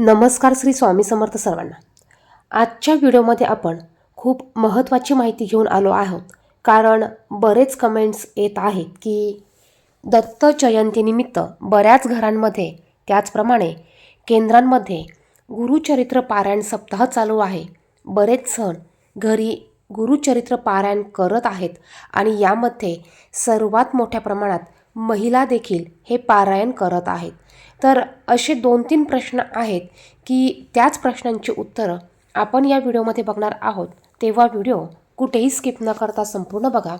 नमस्कार श्री स्वामी समर्थ सर्वांना. आजच्या व्हिडिओमध्ये आपण खूप महत्त्वाची माहिती घेऊन आलो आहोत. कारण बरेच कमेंट्स येत आहेत की दत्त जयंतीनिमित्त बऱ्याच घरांमध्ये त्याचप्रमाणे केंद्रांमध्ये गुरुचरित्र पारायण सप्ताह चालू आहे. बरेच सण घरी गुरुचरित्र पारायण करत आहेत आणि यामध्ये सर्वात मोठ्या प्रमाणात महिला देखील हे पारायण करत आहेत. तर असे दोन तीन प्रश्न आहेत की त्याच प्रश्नांची उत्तरं आपण या व्हिडिओमध्ये बघणार आहोत. तेव्हा व्हिडिओ कुठेही स्किप न करता संपूर्ण बघा.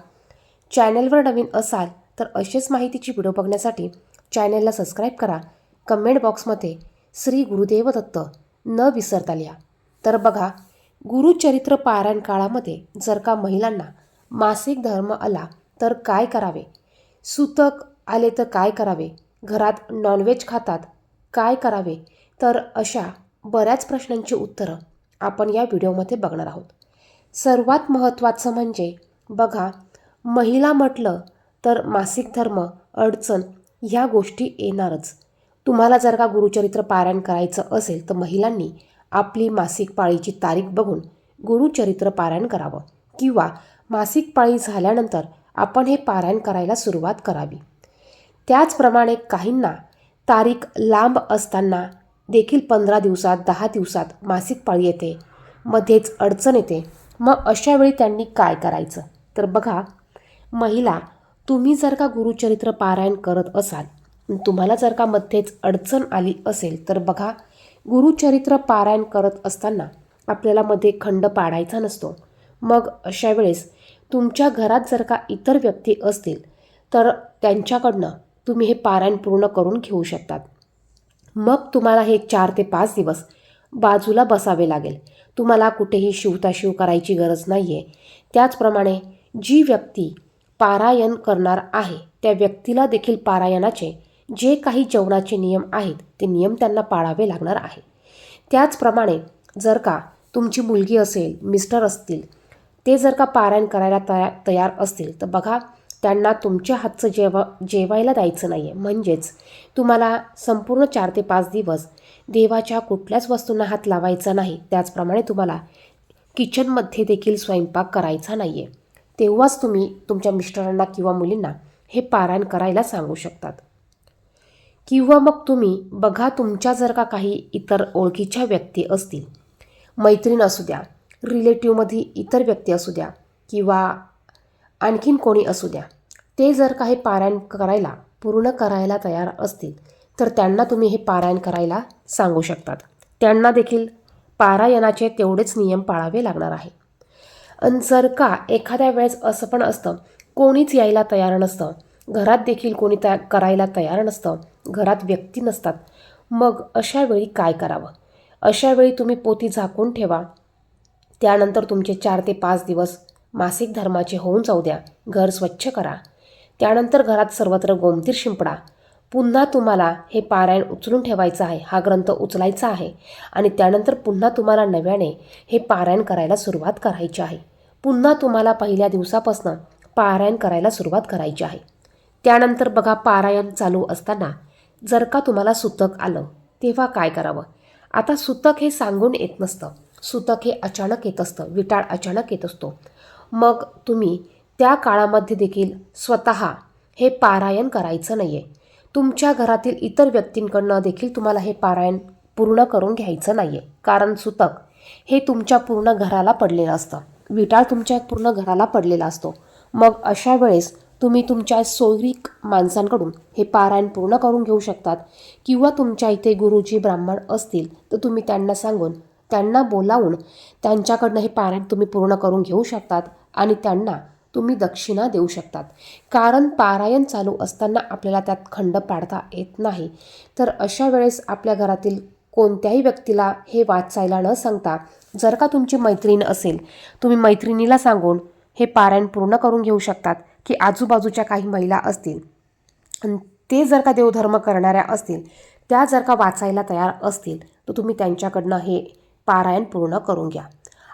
चॅनलवर नवीन असाल तर असेच माहितीची व्हिडिओ बघण्यासाठी चॅनलला सबस्क्राईब करा. कमेंट बॉक्समध्ये श्री गुरुदेव दत्त न विसरता लिहा. तर बघा गुरुचरित्र पारायण काळामध्ये जर का महिलांना मासिक धर्म आला तर काय करावे? सुतक आले तर काय करावे? घरात नॉनव्हेज खातात काय करावे? तर अशा बऱ्याच प्रश्नांची उत्तरं आपण या व्हिडिओमध्ये बघणार आहोत. सर्वात महत्त्वाचं म्हणजे बघा महिला म्हटलं तर मासिक धर्म अडचण ह्या गोष्टी येणारच. तुम्हाला जर का गुरुचरित्र पारायण करायचं असेल तर महिलांनी आपली मासिक पाळीची तारीख बघून गुरुचरित्र पारायण करावं. किंवा मासिक पाळी झाल्यानंतर आपण हे पारायण करायला सुरुवात करावी. त्याचप्रमाणे काहींना तारीख लांब असताना देखील पंधरा दिवसात दहा दिवसात मासिक पाळी येते. मध्येच अडचण येते. मग अशा वेळी त्यांनी काय करायचं? तर बघा महिला तुम्ही जर का गुरुचरित्र पारायण करत असाल तुम्हाला जर का मध्येच अडचण आली असेल तर बघा गुरुचरित्र पारायण करत असताना आपल्याला मध्ये खंड पाडायचा नसतो. मग अशा वेळेस तुमच्या घरात जर का इतर व्यक्ती असतील तर त्यांच्याकडनं तुम्ही हे पारायण पूर्ण करून घेऊ शकतात. मग तुम्हाला हे चार ते पाच दिवस बाजूला बसावे लागेल. तुम्हाला कुठेही शिवताशिव करायची गरज नाही आहे त्याचप्रमाणे जी व्यक्ती पारायण करणार आहे त्या व्यक्तीला देखील पारायणाचे जे काही जेवणाचे नियम आहेत ते नियम त्यांना पाळावे लागणार आहे. त्याचप्रमाणे जर का तुमची मुलगी असेल मिस्टर असतील ते जर का पारायण करायला तया तयार असतील तर बघा त्यांना तुमच्या हातचं जेवा जेवायला द्यायचं नाही आहे म्हणजेच तुम्हाला संपूर्ण चार ते पाच दिवस देवाच्या कुठल्याच वस्तूंना हात लावायचा नाही. त्याचप्रमाणे तुम्हाला किचनमध्ये देखील स्वयंपाक करायचा नाही आहे तेव्हाच तुम्ही तुमच्या मिस्टरांना किंवा मुलींना हे पारायण करायला सांगू शकतात. किंवा मग तुम्ही बघा तुमच्या जर का काही इतर ओळखीच्या व्यक्ती असतील मैत्रीण असू द्या रिलेटिव्हमध्ये इतर व्यक्ती असू द्या किंवा आणखीन कोणी असू द्या ते जर काही पारायण करायला पूर्ण करायला तयार असतील तर त्यांना तुम्ही हे पारायण करायला सांगू शकतात. त्यांना देखील पारायणाचे तेवढेच नियम पाळावे लागणार आहे. आणि जर का एखाद्या वेळेस असं पण असतं कोणीच यायला तयार नसतं घरात देखील कोणी तया करायला तयार नसतं घरात व्यक्ती नसतात मग अशा वेळी काय करावं? अशा वेळी तुम्ही पोती झाकून ठेवा त्यानंतर तुमचे चार ते पाच दिवस मासिक धर्माचे होऊन जाऊ द्या. घर स्वच्छ करा. त्यानंतर घरात सर्वत्र गोमतीर शिंपडा. पुन्हा तुम्हाला हे पारायण उचलून ठेवायचं आहे. हा ग्रंथ उचलायचा आहे. आणि त्यानंतर पुन्हा तुम्हाला नव्याने हे पारायण करायला सुरुवात करायची आहे. पुन्हा तुम्हाला पहिल्या दिवसापासून पारायण करायला सुरुवात करायची आहे. त्यानंतर बघा पारायण चालू असताना जर का तुम्हाला सुतक आलं तेव्हा काय करावं? आता सुतक हे सांगून येत नसतं. सुतक हे अचानक येत असतं विटाळ अचानक येत असतो. मग तुम्ही त्या काळामध्ये देखील स्वतः हे पारायण करायचं नाही आहे तुमच्या घरातील इतर व्यक्तींकडनं देखील तुम्हाला हे पारायण पूर्ण करून घ्यायचं नाही आहे कारण सुतक हे तुमच्या पूर्ण घराला पडलेलं असतं. विटाळ तुमच्या पूर्ण घराला पडलेला असतो. मग अशा वेळेस तुम्ही तुमच्या सोयरिक माणसांकडून हे पारायण पूर्ण करून घेऊ शकतात. किंवा तुमच्या इथे गुरुजी ब्राह्मण असतील तर तुम्ही त्यांना सांगून त्यांना बोलावून त्यांच्याकडनं हे पारायण तुम्ही पूर्ण करून घेऊ शकतात आणि त्यांना तुम्ही दक्षिणा देऊ शकतात. कारण पारायण चालू असताना आपल्याला त्यात खंड पाडता येत नाही. तर अशा वेळेस आपल्या घरातील कोणत्याही व्यक्तीला हे वाचायला न सांगता जर का तुमची मैत्रीण असेल तुम्ही मैत्रिणीला सांगून हे पारायण पूर्ण करून घेऊ शकतात की आजूबाजूच्या काही महिला असतील. ते जर का देवधर्म करणाऱ्या असतील त्या जर का वाचायला तयार असतील तर तुम्ही त्यांच्याकडनं हे पारायण पूर्ण करून घ्या.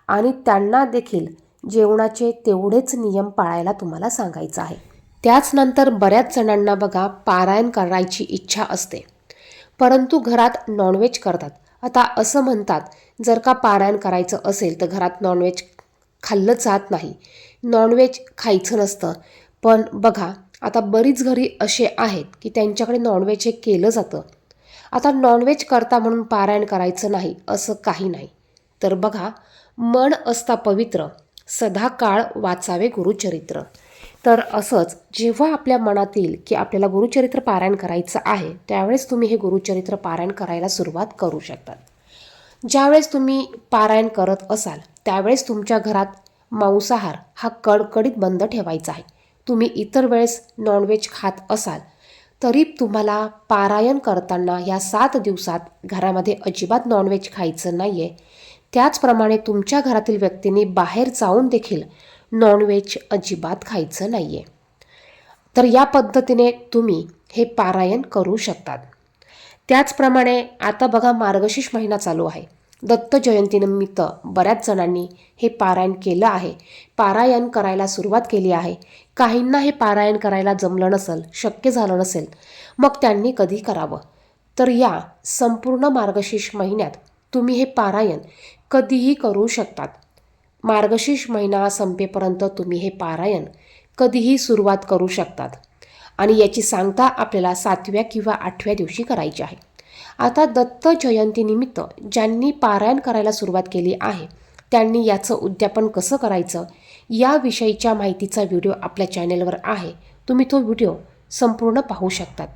आणि त्यांना देखील जेवणाचे तेवढेच नियम पाळायला तुम्हाला सांगायचं आहे. त्याचनंतर बऱ्याच जणांना बघा पारायण करायची इच्छा असते. परंतु घरात नॉनव्हेज करतात. आता असं म्हणतात जर का पारायण करायचं असेल तर घरात नॉनव्हेज खाल्लं जात नाही. नॉनव्हेज खायचं नसतं. पण बघा आता बरीच घरी असे आहेत की त्यांच्याकडे नॉनव्हेज हे केलं जातं. आता नॉनव्हेज करता म्हणून पारायण करायचं नाही असं काही नाही. तर बघा मन असता पवित्र सदा काळ वाचावे गुरुचरित्र. तर असंच जेव्हा आपल्या मनात येईल की आपल्याला गुरुचरित्र पारायण करायचं आहे त्यावेळेस तुम्ही हे गुरुचरित्र पारायण करायला सुरुवात करू शकतात ज्यावेळेस तुम्ही पारायण करत असाल त्यावेळेस तुमच्या घरात मांसाहार हा कडकडीत बंद ठेवायचा आहे. तुम्ही इतर वेळेस नॉनव्हेज खात असाल तरी तुम्हाला पारायण करताना या सात दिवसात घरामध्ये अजिबात नॉनव्हेज खायचं नाही आहे त्याचप्रमाणे तुमच्या घरातील व्यक्तींनी बाहेर जाऊन देखील नॉनव्हेज अजिबात खायचं नाही आहे तर या पद्धतीने तुम्ही हे पारायण करू शकतात. त्याचप्रमाणे आता बघा मार्गशीर्ष महिना चालू आहे. दत्त जयंतीनिमित्त बऱ्याच जणांनी हे पारायण केलं आहे. पारायण करायला सुरुवात केली आहे. काहींना हे पारायण करायला जमलं नसेल शक्य झालं नसेल मग त्यांनी कधी करावं? तर या संपूर्ण मार्गशीर्ष महिन्यात तुम्ही हे पारायण कधीही करू शकतात. मार्गशीर्ष महिना संपेपर्यंत तुम्ही हे पारायण कधीही सुरुवात करू शकतात. आणि याची सांगता आपल्याला सातव्या किंवा आठव्या दिवशी करायची आहे. आता दत्त जयंतीनिमित्त ज्यांनी पारायण करायला सुरुवात केली आहे त्यांनी याचं उद्यापन कसं करायचं याविषयीच्या माहितीचा व्हिडिओ आपल्या चॅनेलवर आहे. तुम्ही तो व्हिडिओ संपूर्ण पाहू शकतात.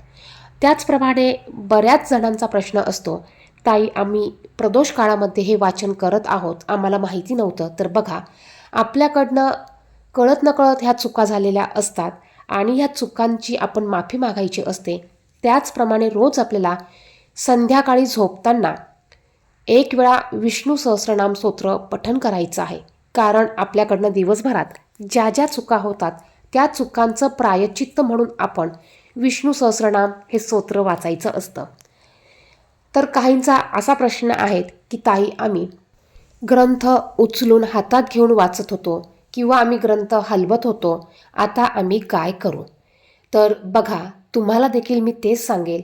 त्याचप्रमाणे बऱ्याच जणांचा प्रश्न असतो ताई आम्ही प्रदोष काळामध्ये हे वाचन करत आहोत आम्हाला माहिती नव्हतं तर बघा आपल्याकडनं कळत नकळत ह्या चुका झालेल्या असतात आणि ह्या चुकांची आपण माफी मागायची असते. त्याचप्रमाणे रोज आपल्याला संध्याकाळी झोपताना एक वेळा विष्णू सहस्रनाम स्तोत्र पठन करायचं आहे. कारण आपल्याकडनं दिवसभरात ज्या ज्या चुका होतात त्या चुकांचं प्रायचित्त म्हणून आपण विष्णू सहस्रनाम हे स्तोत्र वाचायचं असतं. तर काहींचा असा प्रश्न आहे की ताई आम्ही ग्रंथ उचलून हातात घेऊन वाचत होतो किंवा आम्ही ग्रंथ हलवत होतो आता आम्ही काय करू? तर बघा तुम्हाला देखील मी तेच सांगेल.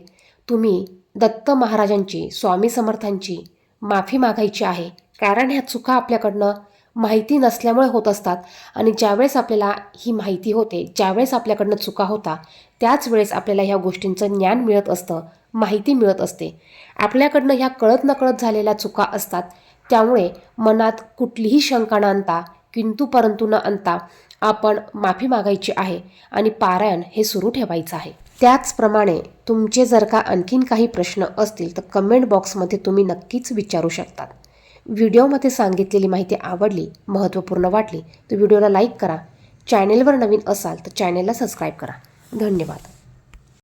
तुम्ही दत्त महाराजांची स्वामी समर्थांची माफी मागायची आहे. कारण ह्या चुका आपल्याकडनं माहिती नसल्यामुळे होत असतात आणि ज्यावेळेस आपल्याला ही माहिती होते ज्यावेळेस आपल्याकडनं चुका होता त्याच वेळेस आपल्याला ह्या गोष्टींचं ज्ञान मिळत असतं माहिती मिळत असते. आपल्याकडनं ह्या कळत नकळत झालेल्या चुका असतात त्यामुळे मनात कुठलीही शंका न आणता किंतु परंतु न आणता आपण माफी मागायची आहे आणि पारायण हे सुरू ठेवायचं आहे. त्याचप्रमाणे तुमचे जर का आणखीन काही प्रश्न असतील तर कमेंट बॉक्समध्ये तुम्ही नक्कीच विचारू शकता व्हिडिओमध्ये सांगितलेली माहिती आवडली महत्त्वपूर्ण वाटली तर व्हिडिओला लाईक करा. चॅनेलवर नवीन असाल तर चॅनेलला सबस्क्राईब करा. धन्यवाद.